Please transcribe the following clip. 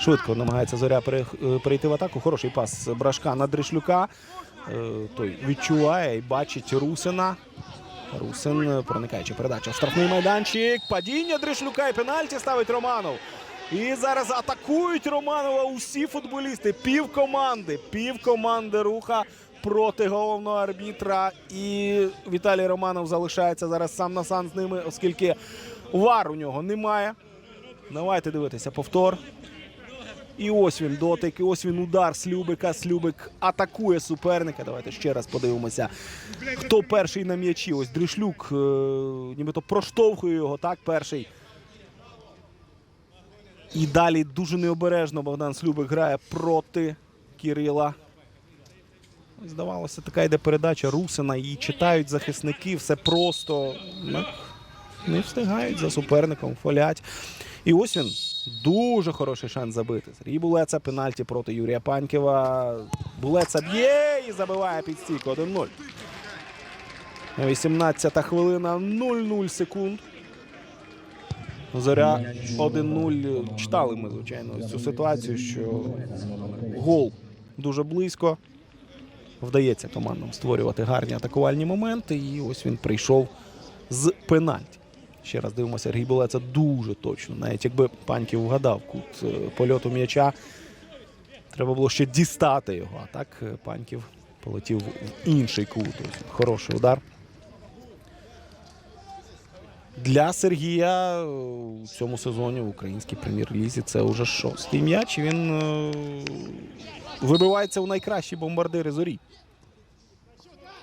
Швидко намагається зоря е, перейти в атаку. Хороший пас Брашка на Дришлюка. Е, Той відчуває і бачить Русина. Русин, е, проникаючи передача в штрафний майданчик. Падіння Дришлюка і пенальті ставить Романов. І зараз атакують Романова усі футболісти. Пів команди. Пів команди руха проти головного арбітра. І Віталій Романов залишається зараз сам на сам з ними, оскільки вар у нього немає. Давайте дивитися повтор. І ось він дотик, і ось він удар Слюбика. Слюбик атакує суперника. Давайте ще раз подивимося. Хто перший на м'ячі? Ось Дрішлюк, е, нібито проштовхує його, так, перший. І далі дуже необережно Богдан Слюбик грає проти Кирила. Здавалося, така йде передача Русина. Її читають захисники, все просто. Ну, Не встигають за суперником, фолять. І ось він. Дуже хороший шанс забити. Сергій Булеца пенальті проти Юрія Панькєва. Булеца б'є і забиває під стійку 1-0. 18 хвилина, 0-0 секунд. Зоря 1-0. Читали ми, звичайно, цю ситуацію, що гол дуже близько. Вдається командам створювати гарні атакувальні моменти. І ось він прийшов з пенальті. Ще раз дивимося, Сергій Булеца дуже точно. Навіть якби Паньків вгадав кут е, польоту м'яча, треба було ще дістати його. А так е, Паньків полетів в інший кут. Хороший удар. Для Сергія у цьому сезоні в українській прем'єр-лізі це вже шостий м'яч. Він е, вибивається у найкращі бомбардири зорі.